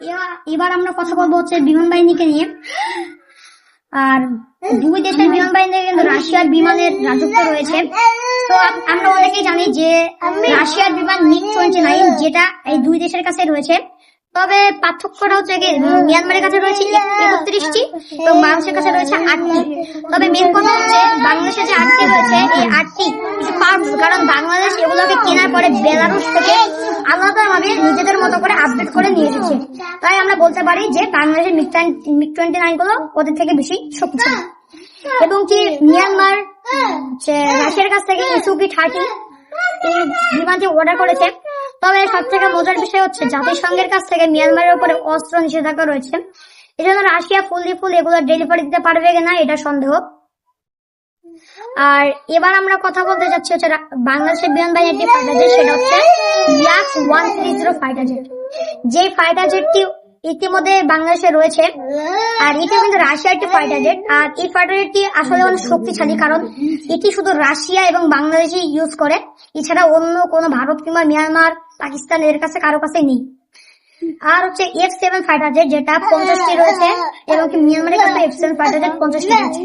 এবার- আমরা কথা বলব হচ্ছে বিমান বাহিনীকে নিয়ে। আর দুই দেশের বিমান বাহিনীতে কিন্তু রাশিয়ার বিমানের রাজত্ব রয়েছে। তো আমরা অনেকেই জানি যে রাশিয়ার বিমান মিগ টোয়েন্টি নাইন যেটা এই দুই দেশের কাছে রয়েছে। তবে পার্থক্যটা হচ্ছে মিয়ানমারের কাছে রয়েছে একত্রিশটি, এবং বাংলাদেশের কাছে রয়েছে আটটি। তবে মেন কথা হচ্ছে বাংলাদেশে যে আটটি রয়েছে, এই আটটি কারণ বাংলাদেশ এগুলোকে কেনার পরে বেলারুশ থেকে করে করে তাই আমরা বলতে পারি যে বাংলাদেশের মিগ টোয়েন্টি নাইনগুলো ওদের থেকে বেশি শক্তিশালী। এবং কি মিয়ানমার রাশিয়ার কাছ থেকে ইসুকি থার্টি বিমানটি অর্ডার করেছে। তবে সব থেকে মজার বিষয় হচ্ছে জাতিসংঘের কাছ থেকে মিয়ানমারের উপরে অস্ত্র নিষেধাজ্ঞা রয়েছে। এই জন্য রাশিয়া ফুললি ফুল এগুলো ডেলিভারি দিতে পারবে কিনা এটা সন্দেহ। আর এবার আমরা কথা বলতে যাচ্ছি হচ্ছে বাংলাদেশের বিমান বাহিনীর একটি ফাইটার জেট সেটা হচ্ছে Yak one three zero fighter jet যে ফাইটার জেটটি ইতিমধ্যে বাংলাদেশে রয়েছে, আর এটিও কিন্তু রাশিয়ার একটি ফাইটার জেট আর এই ফাইটার জেটটি আসলে অনেক শক্তিশালী কারণ এটি শুধু রাশিয়া এবং বাংলাদেশই ইউজ করে, এছাড়া অন্য কোনো ভারত কিংবা মিয়ানমার, পাকিস্তান এর কাছে কারও কাছে নেই। আর হচ্ছে এফ সেভেন ফাইটার জেট যেটা পঞ্চাশটি রয়েছে, এবং মিয়ানমারের কাছে এফ সেভেন ফাইটার জেট পঞ্চাশটি রয়েছে।